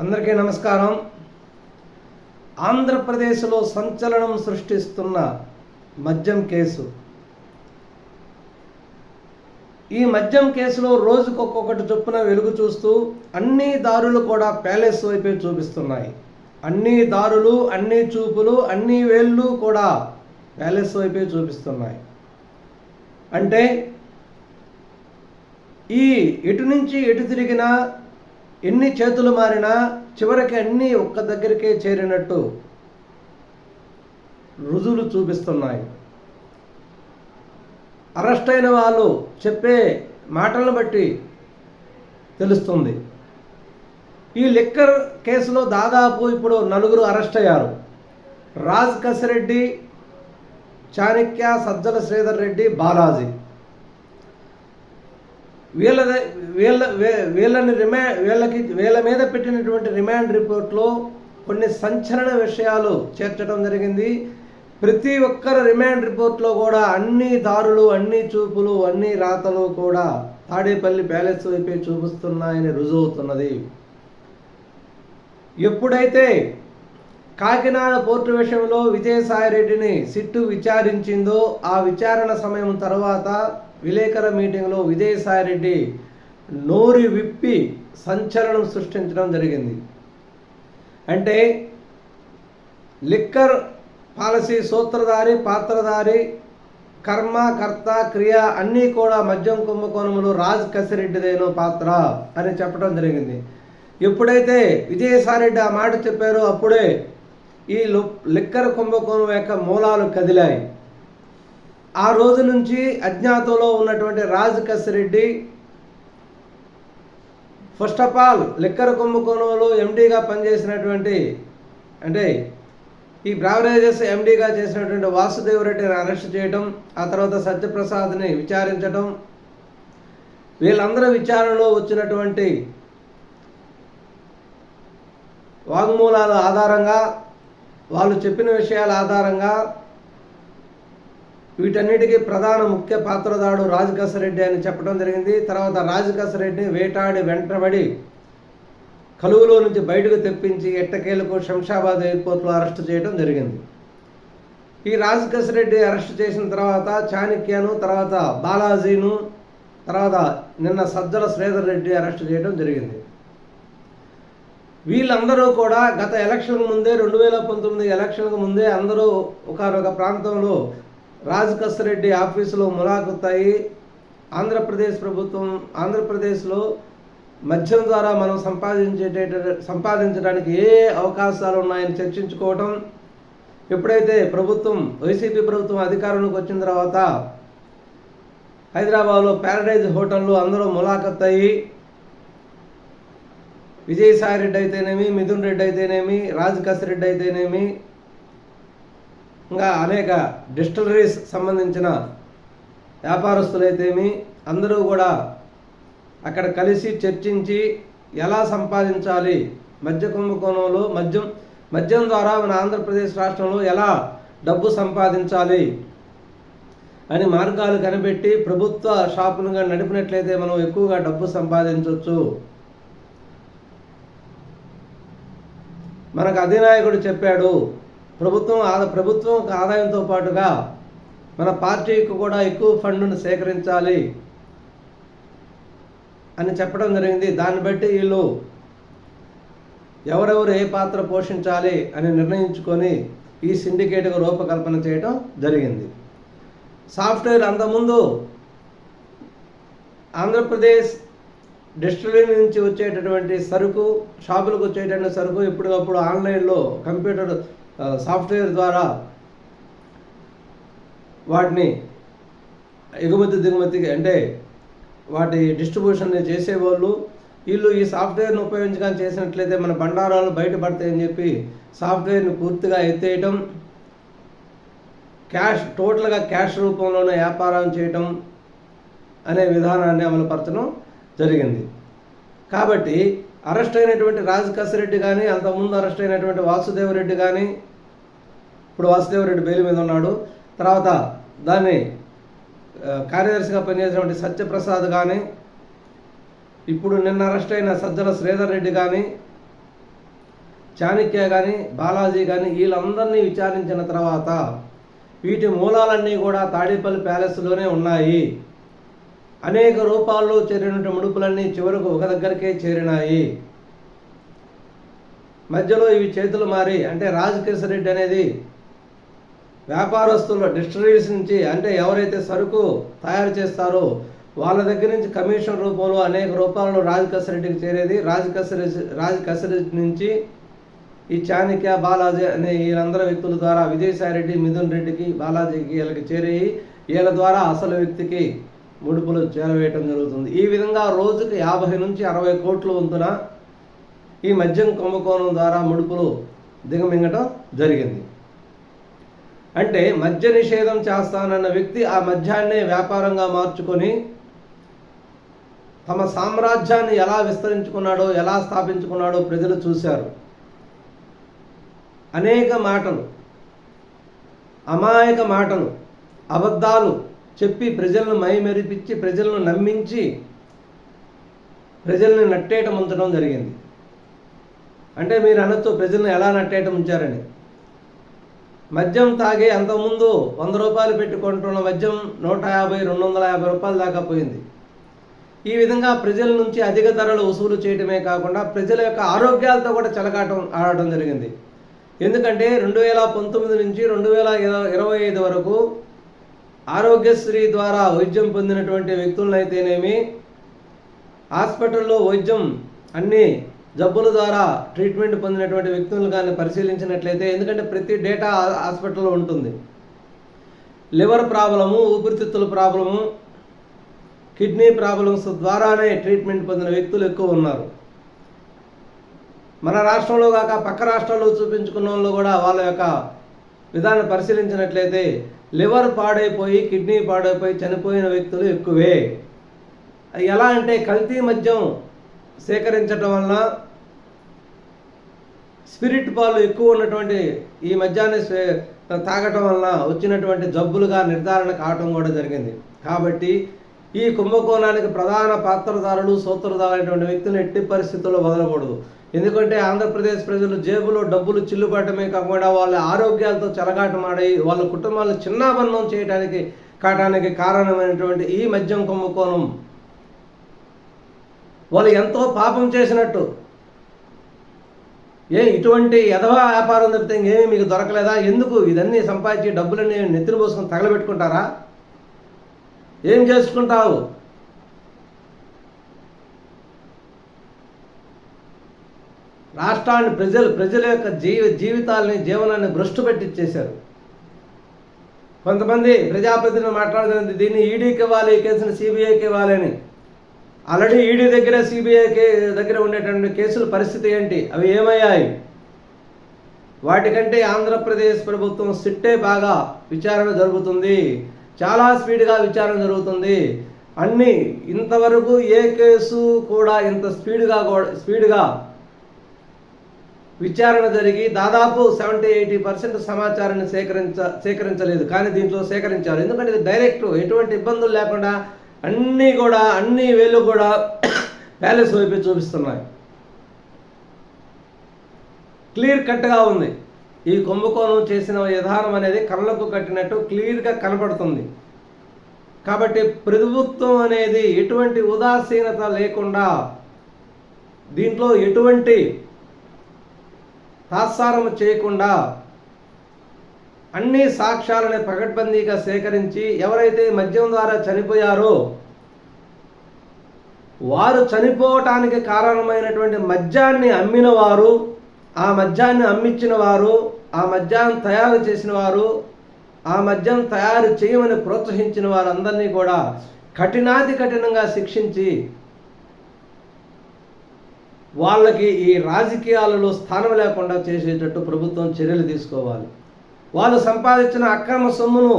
అందరికీ నమస్కారం. ఆంధ్రప్రదేశ్లో సంచలనం సృష్టిస్తున్న మద్యం కేసు. ఈ మద్యం కేసులో రోజుకు ఒక్కొక్కటి చొప్పున వెలుగు చూస్తూ అన్ని దారులు కూడా ప్యాలెస్ వైపే చూపిస్తున్నాయి. అన్ని దారులు అన్ని చూపులు అన్ని వేళ్ళు కూడా ప్యాలెస్ వైపే చూపిస్తున్నాయి. అంటే ఈ ఎటు నుంచి ఎటు తిరిగినా ఎన్ని చేతులు మారినా చివరికి అన్నీ ఒక్క దగ్గరికే చేరినట్టు రుజువులు చూపిస్తున్నాయి. అరెస్ట్ అయిన వాళ్ళు చెప్పే మాటలను బట్టి తెలుస్తుంది. ఈ లిక్కర్ కేసులో దాదాపు ఇప్పుడు నలుగురు అరెస్ట్ అయ్యారు. రాజ్ కసిరెడ్డి చాణక్య సజ్జల శ్రీధర్ రెడ్డి బాలాజీ. వీళ్ళ వీళ్ళ వీళ్ళని రిమా వీళ్ళకి వీళ్ళ మీద పెట్టినటువంటి రిమాండ్ రిపోర్ట్లో కొన్ని సంచలన విషయాలు చేర్చడం జరిగింది. ప్రతి ఒక్కరి రిమాండ్ రిపోర్ట్లో కూడా అన్ని దారులు అన్ని చూపులు అన్ని రాతలు కూడా తాడేపల్లి ప్యాలెస్ వైపే చూపిస్తున్నాయని రుజువుతున్నది ఎప్పుడైతే కాకినాడ పోర్టు విషయంలో విజయసాయిరెడ్డిని సిట్టు విచారించిందో ఆ విచారణ సమయం తర్వాత విలేకరుల మీటింగ్లో విజయసాయిరెడ్డి నోరి విప్పి సంచలనం సృష్టించడం జరిగింది. అంటే లిక్కర్ పాలసీ సూత్రధారి పాత్రధారి కర్మ కర్త క్రియ అన్నీ కూడా మద్యం కుంభకోణములు రాజ్ కసిరెడ్డిదేనో పాత్ర అని చెప్పడం జరిగింది. ఎప్పుడైతే విజయసాయిరెడ్డి ఆ మాట చెప్పారో అప్పుడే ఈ లిక్కర్ కుంభకోణం యొక్క మూలాలు కదిలాయి. ఆ రోజు నుంచి అజ్ఞాతంలో ఉన్నటువంటి Raj Kasireddy first of all liquor కుంభకోణంలో ఎండీగా పనిచేసినటువంటి అంటే ఈ బ్రావరేజెస్ ఎండీగా చేసినటువంటి వాసుదేవ రెడ్డిని అరెస్ట్ చేయడం ఆ తర్వాత సత్యప్రసాద్ని విచారించడం వీళ్ళందరూ విచారణలో వచ్చినటువంటి వాగ్మూలాల ఆధారంగా వాళ్ళు చెప్పిన విషయాల ఆధారంగా వీటన్నిటికీ ప్రధాన ముఖ్య పాత్రదాడు రాజకసరెడ్డి అని చెప్పడం జరిగింది. తర్వాత రాజకసరెడ్డిని వేటాడి వెంటబడి కలువులో నుంచి బయటకు తెప్పించి ఎట్టకేలకు శంషాబాద్ ఎయిర్పోర్ట్లో అరెస్ట్ చేయడం జరిగింది. ఈ రాజకసరెడ్డి అరెస్ట్ చేసిన తర్వాత చాణక్యను తర్వాత బాలాజీను తర్వాత నిన్న సజ్జల శ్రీధర్ రెడ్డి అరెస్ట్ చేయడం జరిగింది. వీళ్ళందరూ కూడా గత ఎలక్షన్ ముందే రెండు వేల పంతొమ్మిది ఎలక్షన్కు ముందే అందరూ ఒకనొక ప్రాంతంలో రెడ్డి ఆఫీసులో ములాఖత్తయి ఆంధ్రప్రదేశ్ ప్రభుత్వం ఆంధ్రప్రదేశ్లో మద్యం ద్వారా మనం సంపాదించేట సంపాదించడానికి ఏ అవకాశాలు ఉన్నాయని చర్చించుకోవటం. ఎప్పుడైతే ప్రభుత్వం వైసీపీ ప్రభుత్వం అధికారంలోకి వచ్చిన తర్వాత హైదరాబాద్లో ప్యారడైజ్ హోటల్లో అందరూ ములాఖత్ అయ్యి విజయసాయి రెడ్డి అయితేనేమి మిథున్ రెడ్డి అయితేనేమి రాజ్ రెడ్డి అయితేనేమి ఇంకా అనేక డిస్టిలరీస్ సంబంధించిన వ్యాపారస్తులైతేమి అందరూ కూడా అక్కడ కలిసి చర్చించి ఎలా సంపాదించాలి? మద్య కుంభకోణంలో మద్యం మద్యం ద్వారా మన ఆంధ్రప్రదేశ్ రాష్ట్రంలో ఎలా డబ్బు సంపాదించాలి? అని మార్గాలు కనిపెట్టి ప్రభుత్వ షాపులుగా నడిపినట్లయితే మనం ఎక్కువగా డబ్బు సంపాదించవచ్చు మనకు అధినాయకుడు చెప్పాడు ప్రభుత్వం ఆదా ప్రభుత్వం ఆదాయంతో పాటుగా మన పార్టీకి కూడా ఎక్కువ ఫండ్ను సేకరించాలి అని చెప్పడం జరిగింది. దాన్ని బట్టి వీళ్ళు ఎవరెవరు ఏ పాత్ర పోషించాలి అని నిర్ణయించుకొని ఈ సిండికేట్గా రూపకల్పన చేయడం జరిగింది. సాఫ్ట్వేర్ అంతకుముందు ఆంధ్రప్రదేశ్ డిస్టిలరీ నుంచి వచ్చేటటువంటి సరుకు షాపులకు వచ్చేటటువంటి సరుకు ఎప్పటికప్పుడు ఆన్లైన్లో కంప్యూటర్ సాఫ్ట్వేర్ ద్వారా వాటిని ఎగుమతి దిగుమతి అంటే వాటి డిస్ట్రిబ్యూషన్ చేసేవాళ్ళు. వీళ్ళు ఈ సాఫ్ట్వేర్ను ఉపయోగించగా చేసినట్లయితే మన బండారాలు బయటపడతాయని చెప్పి సాఫ్ట్వేర్ని పూర్తిగా ఎత్తేయటం క్యాష్ టోటల్గా క్యాష్ రూపంలోనే వ్యాపారం చేయటం అనే విధానాన్ని అమలుపరచడం జరిగింది. కాబట్టి అరెస్ట్ అయినటువంటి రాజ్ కానీ అంతకుముందు అరెస్ట్ అయినటువంటి వాసుదేవరెడ్డి కానీ ఇప్పుడు వాసుదేవరెడ్డి బెయిల్ మీద ఉన్నాడు. తర్వాత దాన్ని కార్యదర్శిగా పనిచేసినటువంటి సత్యప్రసాద్ కానీ ఇప్పుడు నిన్న అరెస్ట్ అయిన సజ్జల శ్రీధర్ రెడ్డి కానీ చాణక్య కానీ బాలాజీ కానీ వీళ్ళందరినీ విచారించిన తర్వాత వీటి మూలాలన్నీ కూడా తాడేపల్లి ప్యాలెస్లోనే ఉన్నాయి. అనేక రూపాల్లో చేరినటువంటి ముడుపులన్నీ చివరకు ఒక దగ్గరికే చేరినాయి. మధ్యలో ఇవి చేతులు మారి అంటే రాజకేశ్వర రెడ్డి అనేది వ్యాపారస్తుల డిస్టరీస్ నుంచి అంటే ఎవరైతే సరుకు తయారు చేస్తారో వాళ్ళ దగ్గర నుంచి కమిషన్ రూపంలో అనేక రూపాయలు రాజకేశ్వర రెడ్డికి చేరేది. రాజకేశ్వర రాజకేశ్వర రెడ్డి నుంచి ఈ చాణక్య బాలాజీ అనే వీళ్ళందరూ వ్యక్తుల ద్వారా విజయసాయి రెడ్డి మిథున్ రెడ్డికి బాలాజీకి వీళ్ళకి చేరేయి. వీళ్ళ ద్వారా అసలు వ్యక్తికి ముడుపులు చేరవేయటం జరుగుతుంది. ఈ విధంగా రోజుకి యాభై నుంచి అరవై కోట్ల వంతున ఈ మద్యం కుంభకోణం ద్వారా ముడుపులు దిగమింగటం జరిగింది. అంటే మద్య నిషేధం చేస్తానన్న వ్యక్తి ఆ మద్యాన్నే వ్యాపారంగా మార్చుకొని తమ సామ్రాజ్యాన్ని ఎలా విస్తరించుకున్నాడో ఎలా స్థాపించుకున్నాడో ప్రజలు చూశారు. అనేక మాటలు అమాయక మాటలు అబద్ధాలు చెప్పి ప్రజలను మైమెరిపించి ప్రజలను నమ్మించి ప్రజల్ని నట్టేయటం ఉంచడం జరిగింది. అంటే మీరు అనొచ్చు ప్రజలను ఎలా నట్టేయటం ఉంచారని. మద్యం తాగే అంతకుముందు వంద రూపాయలు పెట్టుకుంటున్న మద్యం నూట యాభై రెండు వందల యాభై రూపాయల దాకా పోయింది. ఈ విధంగా ప్రజల నుంచి అధిక ధరలు వసూలు చేయటమే కాకుండా ప్రజల యొక్క ఆరోగ్యాలతో కూడా చెలకాటం ఆడటం జరిగింది. ఎందుకంటే రెండు వేల పంతొమ్మిది నుంచి రెండు వేల ఇరవై ఐదు వరకు ఆరోగ్యశ్రీ ద్వారా వైద్యం పొందినటువంటి వ్యక్తులనైతేనేమి హాస్పిటల్లో వైద్యం అన్నీ జబ్బుల ద్వారా ట్రీట్మెంట్ పొందినటువంటి వ్యక్తులను కానీ పరిశీలించినట్లయితే ఎందుకంటే ప్రతి డేటా హాస్పిటల్లో ఉంటుంది. లివర్ ప్రాబ్లము ఊపిరితిత్తుల ప్రాబ్లము కిడ్నీ ప్రాబ్లమ్స్ ద్వారానే ట్రీట్మెంట్ పొందిన వ్యక్తులు ఎక్కువ ఉన్నారు. మన రాష్ట్రంలో కాక పక్క రాష్ట్రాల్లో చూపించుకున్న వాళ్ళు కూడా వాళ్ళ యొక్క విధానం పరిశీలించినట్లయితే లివర్ పాడైపోయి కిడ్నీ పాడైపోయి చనిపోయిన వ్యక్తులు ఎక్కువే. ఎలా అంటే కల్తీ మద్యం సేకరించడం వలన స్పిరిట్ పాలు ఎక్కువ ఉన్నటువంటి ఈ మధ్యాహ్నం తాగటం వలన వచ్చినటువంటి జబ్బులుగా నిర్ధారణ కావటం కూడా జరిగింది. కాబట్టి ఈ కుంభకోణానికి ప్రధాన పాత్రదారులు సూత్రధారులైనటువంటి వ్యక్తులు ఎట్టి పరిస్థితుల్లో వదలకూడదు. ఎందుకంటే ఆంధ్రప్రదేశ్ ప్రజలు జేబులో డబ్బులు చిల్లుపడటమే కాకుండా వాళ్ళ ఆరోగ్యాలతో చెలగాటమాడి వాళ్ళ కుటుంబాలను చిన్నాభన్నం చేయడానికి కావడానికి కారణమైనటువంటి ఈ మద్యం కుంభకోణం వాళ్ళు ఎంతో పాపం చేసినట్టు. ఏ ఇటువంటి యథవ వ్యాపారం తప్పితే ఇంకేమీ మీకు దొరకలేదా? ఎందుకు? ఇదన్నీ సంపాదించి డబ్బులన్నీ నెత్తిన పోసుకొని తగలబెట్టుకుంటారా? ఏం చేసుకుంటావు? రాష్ట్రాన్ని ప్రజలు ప్రజల యొక్క జీవి జీవితాలని జీవనాన్ని భ్రష్టు పెట్టించేశారు కొంతమంది ప్రజాప్రతినిధులు మాట్లాడుతున్నది దీన్ని ఈడీకి ఇవ్వాలి ఈ కేసును సిబిఐకి ఇవ్వాలి అని. ఆల్రెడీ ఈడీ దగ్గర సిబిఐ దగ్గర ఉండేటువంటి కేసుల పరిస్థితి ఏంటి? అవి ఏమయ్యాయి? వాటికంటే ఆంధ్రప్రదేశ్ ప్రభుత్వం సిట్టే బాగా విచారణ జరుగుతుంది. చాలా స్పీడ్గా విచారణ జరుగుతుంది. అన్ని ఇంతవరకు ఏ కేసు కూడా ఇంత స్పీడ్గా స్పీడ్గా విచారణ జరిగి దాదాపు సెవెంటీ ఎయిటీ పర్సెంట్ సమాచారాన్ని సేకరించ సేకరించలేదు. కానీ దీంట్లో సేకరించారు. ఎందుకంటే ఇది డైరెక్ట్ ఎటువంటి ఇబ్బందులు లేకుండా అన్నీ కూడా అన్ని వేలు కూడా ప్యాలెస్ వైపు చూపిస్తున్నాయి. క్లియర్ కట్గా ఉంది. ఈ కుంభకోణం చేసిన విధానం అనేది కళ్ళకు కట్టినట్టు క్లియర్గా కనపడుతుంది. కాబట్టి ప్రభుత్వం అనేది ఎటువంటి ఉదాసీనత లేకుండా దీంట్లో ఎటువంటి తాత్సారం చేయకుండా అన్ని సాక్ష్యాలని పకడ్బందీగా సేకరించి ఎవరైతే మద్యం ద్వారా చనిపోయారో వారు చనిపోవటానికి కారణమైనటువంటి మద్యాన్ని అమ్మిన వారు ఆ మద్యాన్ని అమ్మించిన వారు ఆ మద్యాన్ని తయారు చేసిన వారు ఆ మద్యం తయారు చేయమని ప్రోత్సహించిన వారందరినీ కూడా కఠినాతి కఠినంగా శిక్షించి వాళ్ళకి ఈ రాజకీయాలలో స్థానం లేకుండా చేసేటట్టు ప్రభుత్వం చర్యలు తీసుకోవాలి. వాళ్ళు సంపాదించిన అక్రమ సొమ్మును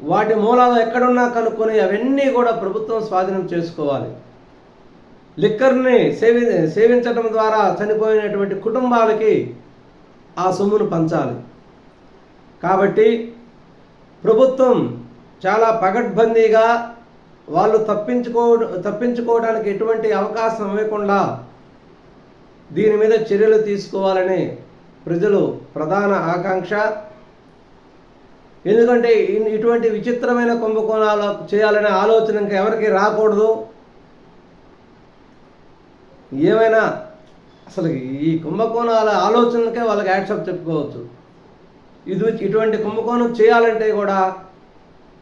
వాటి మూలాలు ఎక్కడున్నా కనుక్కొని అవన్నీ కూడా ప్రభుత్వం స్వాధీనం చేసుకోవాలి. లిక్కర్ని సేవి సేవించడం ద్వారా చనిపోయినటువంటి కుటుంబాలకి ఆ సొమ్మును పంచాలి. కాబట్టి ప్రభుత్వం చాలా పగడ్బందీగా వాళ్ళు తప్పించుకో తప్పించుకోవడానికి ఎటువంటి అవకాశం ఇవ్వకుండా దీని మీద చర్యలు తీసుకోవాలని ప్రజలు ప్రధాన ఆకాంక్ష. ఎందుకంటే ఇటువంటి విచిత్రమైన కుంభకోణాలు చేయాలనే ఆలోచన ఇంకా ఎవరికి రాకూడదు. ఏమైనా అసలు ఈ కుంభకోణాల ఆలోచనకే వాళ్ళకి యాడ్సప్ చెప్పుకోవచ్చు. ఇది ఇటువంటి కుంభకోణం చేయాలంటే కూడా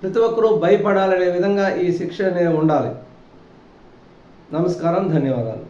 ప్రతి ఒక్కరూ భయపడాలనే విధంగా ఈ శిక్ష ఉండాలి. నమస్కారం ధన్యవాదాలు.